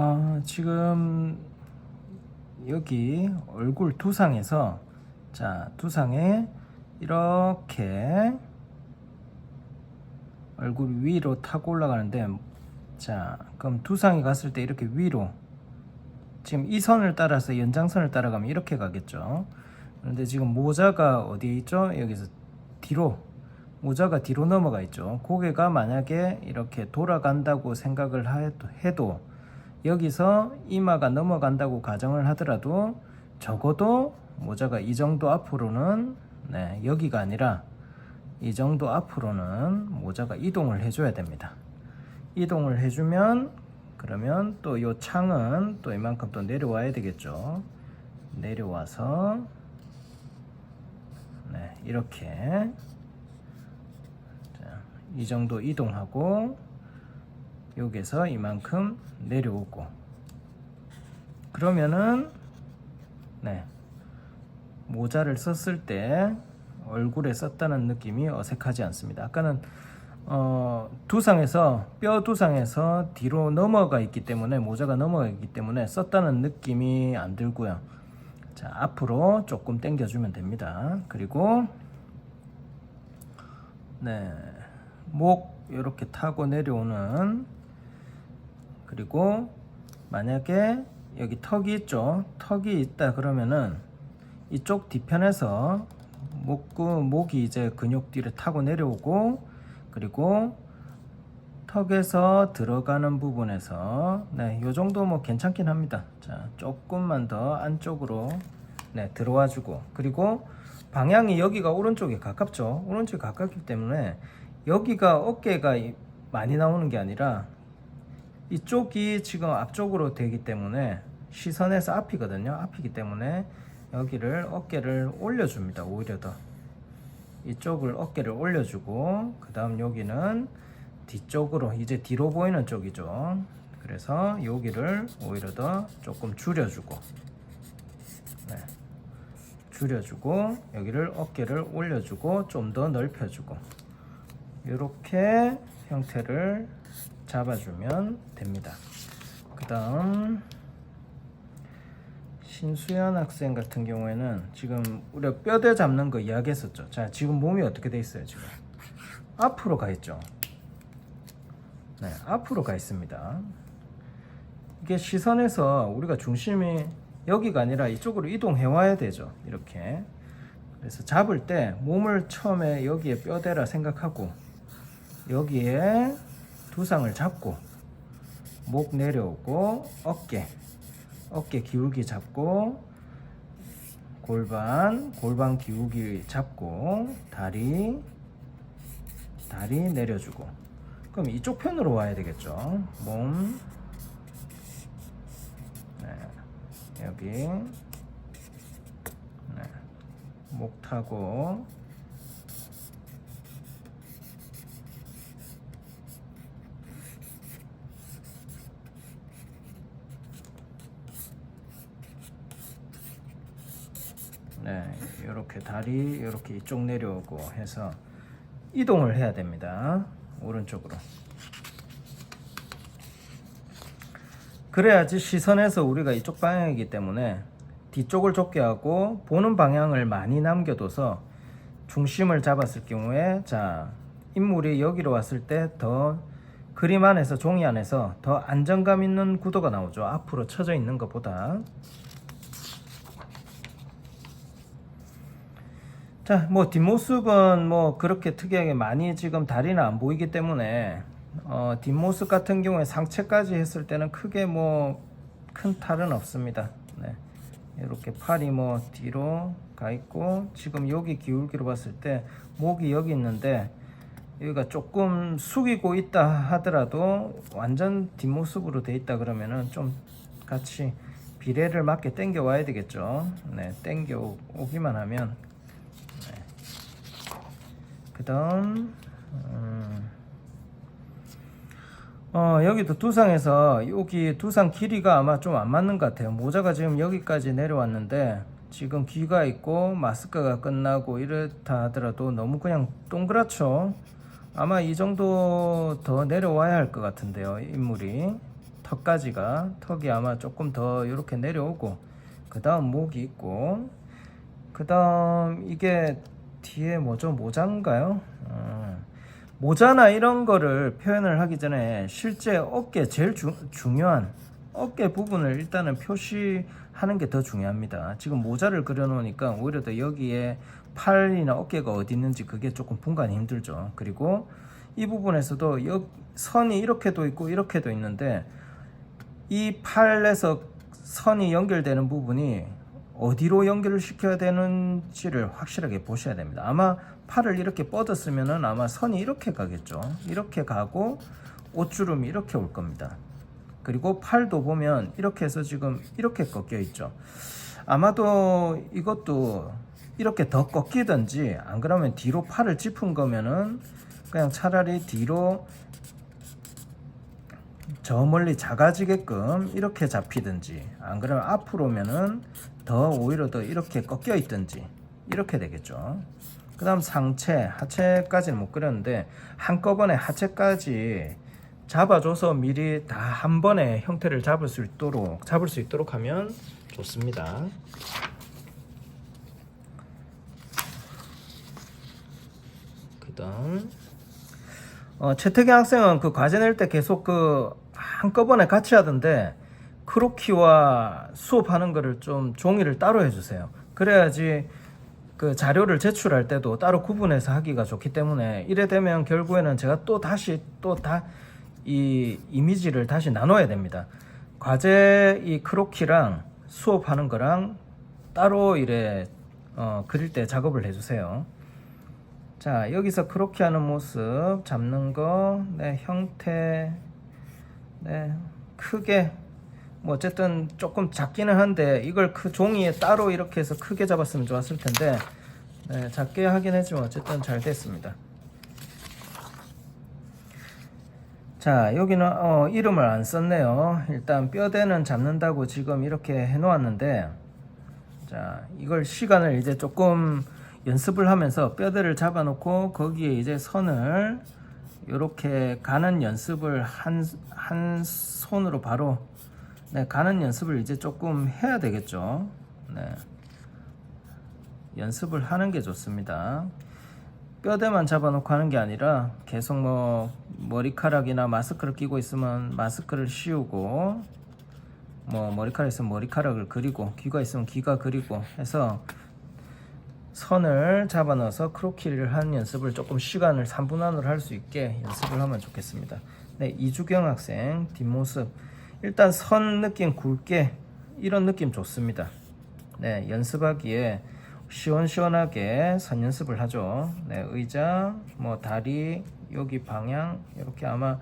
어, 지금 여기 얼굴 두상에서 자 두상에 이렇게 얼굴 위로 타고 올라가는데 자 그럼 두상이 갔을 때 이렇게 위로 지금 이 선을 따라서 연장선을 따라가면 이렇게 가겠죠. 그런데 지금 모자가 어디 있죠? 여기서 뒤로 모자가 뒤로 넘어가 있죠. 고개가 만약에 이렇게 돌아간다고 생각을 해도 여기서 이마가 넘어간다고 가정을 하더라도 적어도 모자가 이 정도 앞으로는 네, 여기가 아니라 이 정도 앞으로는 모자가 이동을 해줘야 됩니다. 이동을 해주면 그러면 또 이 창은 또 이만큼 또 내려와야 되겠죠. 내려와서 네, 이렇게 자, 이 정도 이동하고 여기서 이만큼 내려오고 그러면은 네 모자를 썼을 때 얼굴에 썼다는 느낌이 어색하지 않습니다. 아까는 어, 두상에서 뼈 두상에서 뒤로 넘어가 있기 때문에 모자가 넘어가 있기 때문에 썼다는 느낌이 안 들고요. 자 앞으로 조금 당겨 주면 됩니다. 그리고 네목 이렇게 타고 내려오는 그리고 만약에 여기 턱이 있죠 턱이 있다 그러면은 이쪽 뒤편에서 목구 목이 이제 근육 뒤를 타고 내려오고 그리고 턱에서 들어가는 부분에서 네, 요 정도 뭐 괜찮긴 합니다. 자, 조금만 더 안쪽으로 네, 들어와 주고 그리고 방향이 여기가 오른쪽에 가깝죠. 오른쪽에 가깝기 때문에 여기가 어깨가 이- 많이 나오는 게 아니라 이쪽이 지금 앞쪽으로 되기 때문에 시선에서 앞이거든요. 앞이기 때문에 여기를 어깨를 올려줍니다. 오히려 더 이쪽을 어깨를 올려주고 그 다음 여기는 뒤쪽으로 이제 뒤로 보이는 쪽이죠. 그래서 여기를 오히려 더 조금 줄여주고 네. 줄여주고 여기를 어깨를 올려주고 좀 더 넓혀주고 이렇게 형태를 잡아주면 됩니다. 그 다음 신수연 학생 같은 경우에는 지금 우리가 뼈대 잡는 거 이야기했었죠. 자, 지금 몸이 어떻게 돼 있어요? 지금 앞으로 가 있죠. 네, 앞으로 가 있습니다. 이게 시선에서 우리가 중심이 여기가 아니라 이쪽으로 이동해 와야 되죠. 이렇게. 그래서 잡을 때 몸을 처음에 여기에 뼈대라 생각하고 여기에 두상을 잡고 목 내려오고 어깨 어깨 기울기 잡고 골반 골반 기울기 잡고 다리 다리 내려주고. 그럼 이쪽 편으로 와야 되겠죠. 몸. 네, 여기. 네, 목 타고 네, 이렇게 다리 이렇게 이쪽 내려오고 해서 이동을 해야 됩니다. 오른쪽으로. 그래야지 시선에서 우리가 이쪽 방향이기 때문에 뒤쪽을 좁게 하고 보는 방향을 많이 남겨둬서 중심을 잡았을 경우에 자 인물이 여기로 왔을 때 더 그림 안에서 종이 안에서 더 안정감 있는 구도가 나오죠. 앞으로 쳐져 있는 것보다. 자, 뭐 뒷모습은 뭐 그렇게 특이하게 많이 지금 다리는 안 보이기 때문에 어, 뒷모습 같은 경우에 상체까지 했을 때는 크게 뭐 큰 탈은 없습니다. 네. 이렇게 팔이 뭐 뒤로 가 있고 지금 여기 기울기로 봤을 때 목이 여기 있는데 여기가 조금 숙이고 있다 하더라도 완전 뒷모습으로 돼 있다 그러면은 좀 같이 비례를 맞게 당겨 와야 되겠죠. 네, 당겨 오기만 하면 그 다음 음, 어, 여기도 두상에서 여기 두상 길이가 아마 좀 안 맞는 것 같아요. 모자가 지금 여기까지 내려왔는데 지금 귀가 있고 마스크가 끝나고 이렇다 하더라도 너무 그냥 동그랗죠? 아마 이 정도 더 내려와야 할 것 같은데요 인물이. 턱까지가. 턱이 아마 조금 더 이렇게 내려오고 그 다음 목이 있고 그 다음 이게 뒤에 뭐죠 모자인가요? 어, 모자나 이런 거를 표현을 하기 전에 실제 어깨 제일 주, 중요한 어깨 부분을 일단은 표시하는 게 더 중요합니다. 지금 모자를 그려놓으니까 오히려 더 여기에 팔이나 어깨가 어디 있는지 그게 조금 분간이 힘들죠. 그리고 이 부분에서도 여, 선이 이렇게도 있고 이렇게도 있는데 이 팔에서 선이 연결되는 부분이 어디로 연결을 시켜야 되는지를 확실하게 보셔야 됩니다. 아마 팔을 이렇게 뻗었으면은 아마 선이 이렇게 가겠죠. 이렇게 가고 옷주름이 이렇게 올 겁니다. 그리고 팔도 보면 이렇게 해서 지금 이렇게 꺾여 있죠. 아마도 이것도 이렇게 더 꺾이든지 안 그러면 뒤로 팔을 짚은 거면은 그냥 차라리 뒤로 저 멀리 작아지게끔 이렇게 잡히든지 안 그러면 앞으로면은 더 오히려 더 이렇게 꺾여 있든지 이렇게 되겠죠. 그 다음 상체, 하체까지는 못 그렸는데 한꺼번에 하체까지 잡아줘서 미리 다 한 번에 형태를 잡을 수 있도록 잡을 수 있도록 하면 좋습니다. 그 다음 어, 최태기 학생은 그 과제 낼 때 계속 그 한꺼번에 같이 하던데 크로키와 수업하는 거를 좀 종이를 따로 해주세요. 그래야지 그 자료를 제출할 때도 따로 구분해서 하기가 좋기 때문에 이래 되면 결국에는 제가 또 다시 또 다 이 이미지를 다시 나눠야 됩니다. 과제 이 크로키랑 수업하는 거랑 따로 이래 어, 그릴 때 작업을 해주세요. 자 여기서 크로키 하는 모습 잡는 거, 네 형태, 네 크게 뭐 어쨌든 조금 작기는 한데 이걸 그 종이에 따로 이렇게 해서 크게 잡았으면 좋았을 텐데 네, 작게 하긴 했지만 어쨌든 잘 됐습니다. 자 여기는 어, 이름을 안 썼네요. 일단 뼈대는 잡는다고 지금 이렇게 해 놓았는데 자 이걸 시간을 이제 조금 연습을 하면서 뼈대를 잡아 놓고 거기에 이제 선을 이렇게 가는 연습을 한, 한 손으로 바로 네, 가는 연습을 이제 조금 해야 되겠죠. 네. 연습을 하는 게 좋습니다. 뼈대만 잡아놓고 하는 게 아니라 계속 뭐 머리카락이나 마스크를 끼고 있으면 마스크를 씌우고 뭐 머리카락 있으면 머리카락을 그리고 귀가 있으면 귀가 그리고 해서 선을 잡아 넣어서 크로키를 하는 연습을 조금 시간을 3분 안으로 할 수 있게 연습을 하면 좋겠습니다. 네, 이주경 학생 뒷모습 일단 선 느낌 굵게 이런 느낌 좋습니다. 네, 연습하기에 시원시원하게 선 연습을 하죠. 네, 의자, 뭐 다리, 여기 방향 이렇게 아마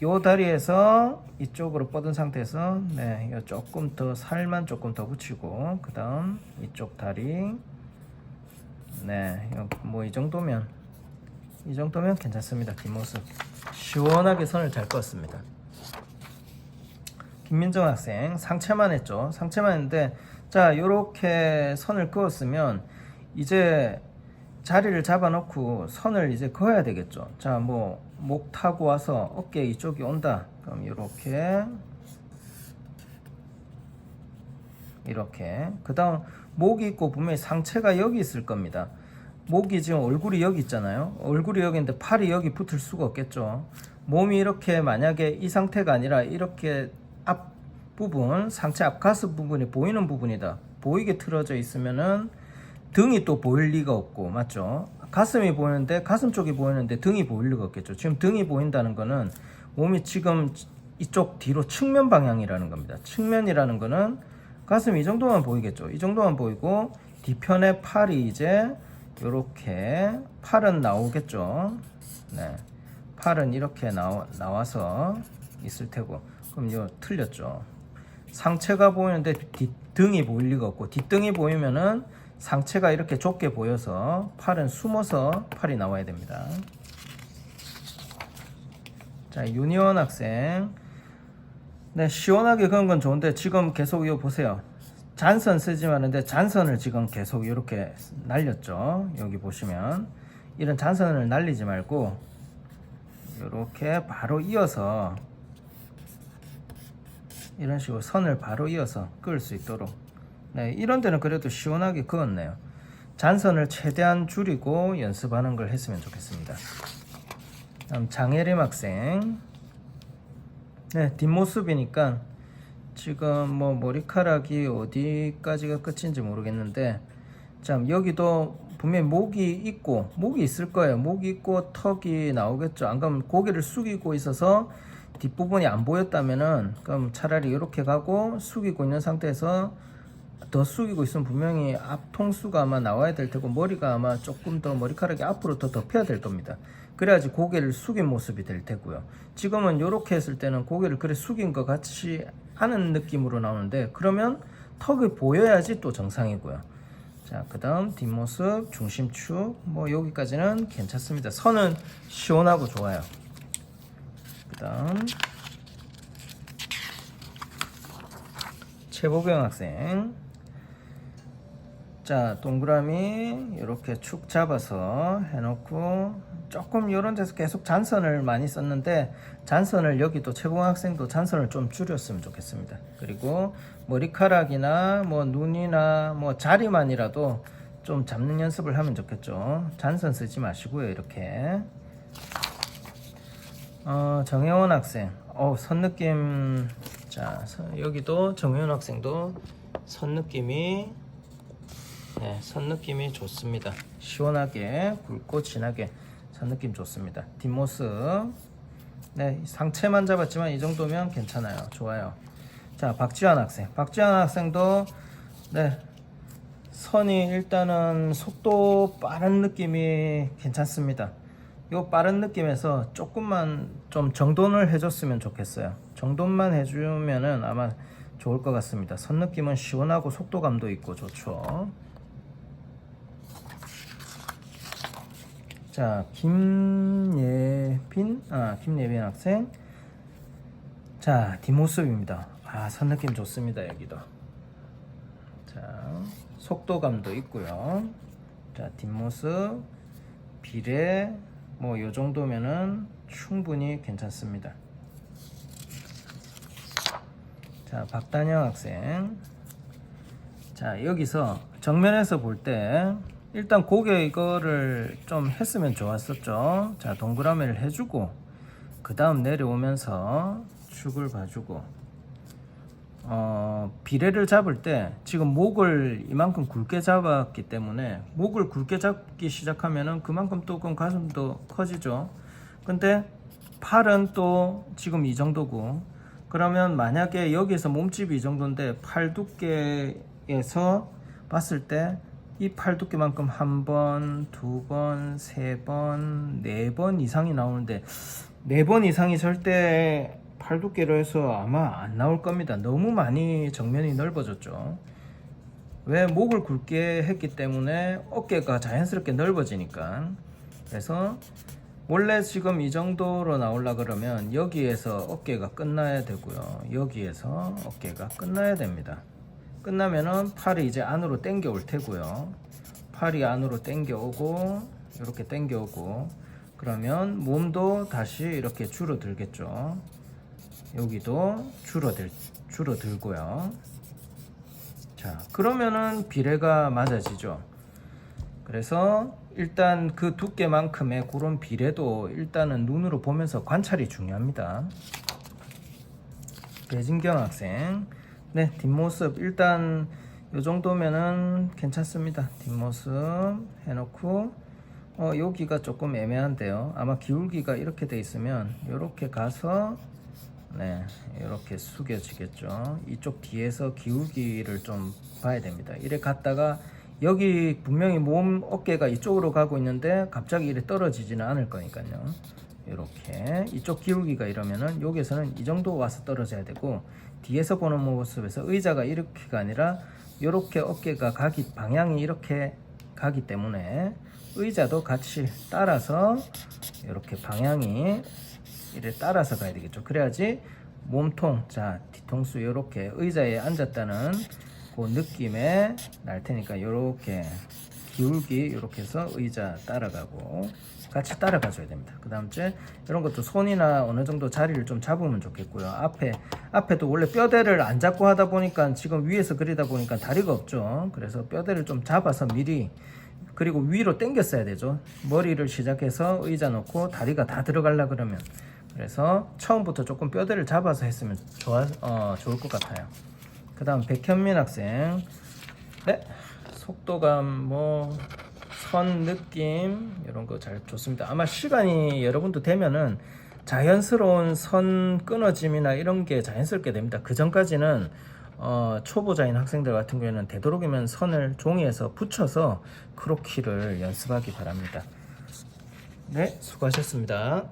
요 다리에서 이쪽으로 뻗은 상태에서 네, 요 조금 더 살만 조금 더 붙이고 그 다음 이쪽 다리 네, 뭐 이 정도면 이 정도면 괜찮습니다. 뒷모습 시원하게 선을 잘 껐습니다. 김민정 학생 상체만 했죠. 상체만 했는데 자 요렇게 선을 그었으면 이제 자리를 잡아놓고 선을 이제 그어야 되겠죠. 자 뭐 목 타고 와서 어깨 이쪽이 온다. 그럼 요렇게 이렇게 그 다음 목이 있고 분명히 상체가 여기 있을 겁니다. 목이 지금 얼굴이 여기 있잖아요. 얼굴이 여기 있는데 팔이 여기 붙을 수가 없겠죠. 몸이 이렇게 만약에 이 상태가 아니라 이렇게 앞 부분, 상체 앞가슴 부분이 보이는 부분이다. 보이게 틀어져 있으면은 등이 또 보일 리가 없고, 맞죠? 가슴이 보이는데, 가슴 쪽이 보이는데 등이 보일 리가 없겠죠. 지금 등이 보인다는 거는 몸이 지금 이쪽 뒤로 측면 방향이라는 겁니다. 측면이라는 거는 가슴이 이 정도만 보이겠죠. 이 정도만 보이고, 뒤편에 팔이 이제 이렇게 팔은 나오겠죠. 네. 팔은 이렇게 나와, 나와서 있을 테고. 그럼 이거 틀렸죠. 상체가 보이는데 뒷등이 보일 리가 없고 뒷등이 보이면은 상체가 이렇게 좁게 보여서 팔은 숨어서 팔이 나와야 됩니다. 자, 유니원 학생. 네, 시원하게 그런 건 좋은데 지금 계속 이거 보세요. 잔선 쓰지 마는데 잔선을 지금 계속 이렇게 날렸죠. 여기 보시면 이런 잔선을 날리지 말고 이렇게 바로 이어서 이런 식으로 선을 바로 이어서 그을 수 있도록 네, 이런 데는 그래도 시원하게 그었네요. 잔선을 최대한 줄이고 연습하는 걸 했으면 좋겠습니다. 다음 장혜림 학생. 네, 뒷모습이니까 지금 뭐 머리카락이 어디까지가 끝인지 모르겠는데 참 여기도 분명히 목이 있고 목이 있을 거예요. 목이 있고 턱이 나오겠죠. 안 그러면 고개를 숙이고 있어서 뒷부분이 안 보였다면은 그럼 차라리 이렇게 가고 숙이고 있는 상태에서 더 숙이고 있으면 분명히 앞 통수가 아마 나와야 될 테고 머리가 아마 조금 더 머리카락이 앞으로 더 덮여야 될 겁니다. 그래야지 고개를 숙인 모습이 될 테고요. 지금은 이렇게 했을 때는 고개를 그래 숙인 것 같이 하는 느낌으로 나오는데 그러면 턱이 보여야지 또 정상이고요. 자, 그 다음 뒷모습, 중심축, 뭐 여기까지는 괜찮습니다. 선은 시원하고 좋아요. 그 다음 최보경 학생. 자 동그라미 이렇게 축 잡아서 해놓고 조금 이런 데서 계속 잔선을 많이 썼는데 잔선을 여기도 최봉 학생도 잔선을 좀 줄였으면 좋겠습니다. 그리고 머리카락이나 뭐 눈이나 뭐 자리만이라도 좀 잡는 연습을 하면 좋겠죠. 잔선 쓰지 마시고요 이렇게 어, 정혜원 학생 어, 선 느낌 자 서- 여기도 정혜원 학생도 선 느낌이 네, 선 느낌이 좋습니다. 시원하게 굵고 진하게 선 느낌 좋습니다. 뒷모습 네 상체만 잡았지만 이 정도면 괜찮아요. 좋아요. 자 박지환 학생 박지환 학생도 네 선이 일단은 속도 빠른 느낌이 괜찮습니다. 요 빠른 느낌에서 조금만 좀 정돈을 해줬으면 좋겠어요. 정돈만 해주면은 아마 좋을 것 같습니다. 선 느낌은 시원하고 속도감도 있고 좋죠. 자, 김예빈, 아, 김예빈 학생. 자, 뒷모습입니다. 아, 선 느낌 좋습니다, 여기도. 자, 속도감도 있고요. 자, 뒷모습, 비례, 뭐, 요 정도면은 충분히 괜찮습니다. 자, 박단영 학생. 자, 여기서 정면에서 볼 때 일단 고개 이거를 좀 했으면 좋았었죠. 자, 동그라미를 해주고 그 다음 내려오면서 축을 봐주고 어, 비례를 잡을 때 지금 목을 이만큼 굵게 잡았기 때문에 목을 굵게 잡기 시작하면은 그만큼 조금 가슴도 커지죠. 근데 팔은 또 지금 이 정도고 그러면 만약에 여기에서 몸집이 이 정도인데 팔 두께에서 봤을 때 이 팔 두께만큼 한 번, 두 번, 세 번, 네 번 이상이 나오는데 네 번 이상이 절대 팔 두께로 해서 아마 안 나올 겁니다. 너무 많이 정면이 넓어졌죠. 왜 목을 굵게 했기 때문에 어깨가 자연스럽게 넓어지니까. 그래서 원래 지금 이 정도로 나오려 그러면 여기에서 어깨가 끝나야 되고요. 여기에서 어깨가 끝나야 됩니다. 끝나면은 팔이 이제 안으로 당겨 올 테고요. 팔이 안으로 당겨 오고 이렇게 당겨 오고 그러면 몸도 다시 이렇게 줄어들겠죠 여기도 줄어들 줄어들고요. 자 그러면은 비례가 맞아지죠. 그래서 일단 그 두께만큼의 그런 비례도 일단은 눈으로 보면서 관찰이 중요합니다. 배진경 학생. 네 뒷모습 일단 요 정도면은 괜찮습니다. 뒷모습 해놓고 어 여기가 조금 애매한데요. 아마 기울기가 이렇게 돼 있으면 이렇게 가서 네, 이렇게 숙여지겠죠. 이쪽 뒤에서 기울기를 좀 봐야 됩니다. 이래 갔다가 여기 분명히 몸 어깨가 이쪽으로 가고 있는데 갑자기 이래 떨어지지는 않을 거니까요. 이렇게 이쪽 기울기가 이러면은 여기에서는 이 정도 와서 떨어져야 되고 뒤에서 보는 모습에서 의자가 이렇게가 아니라 이렇게 어깨가 가기 방향이 이렇게 가기 때문에 의자도 같이 따라서 이렇게 방향이 이를 따라서 가야 되겠죠. 그래야지 몸통, 자 뒤통수 이렇게 의자에 앉았다는 그 느낌에 날 테니까 이렇게 기울기 이렇게 해서 의자 따라가고 같이 따라가 줘야 됩니다. 그 다음 째 이런 것도 손이나 어느 정도 자리를 좀 잡으면 좋겠고요. 앞에 앞에도 원래 뼈대를 안 잡고 하다 보니까 지금 위에서 그리다 보니까 다리가 없죠. 그래서 뼈대를 좀 잡아서 미리 그리고 위로 당겼어야 되죠. 머리를 시작해서 의자 놓고 다리가 다 들어갈라 그러면 그래서 처음부터 조금 뼈대를 잡아서 했으면 좋아 어, 좋을 것 같아요. 그 다음 백현민 학생 네 속도감 뭐 선 느낌 이런 거 잘 좋습니다. 아마 시간이 여러분도 되면은 자연스러운 선 끊어짐이나 이런 게 자연스럽게 됩니다. 그 전까지는 어, 초보자인 학생들 같은 경우에는 되도록이면 선을 종이에서 붙여서 크로키를 연습하기 바랍니다. 네, 수고하셨습니다.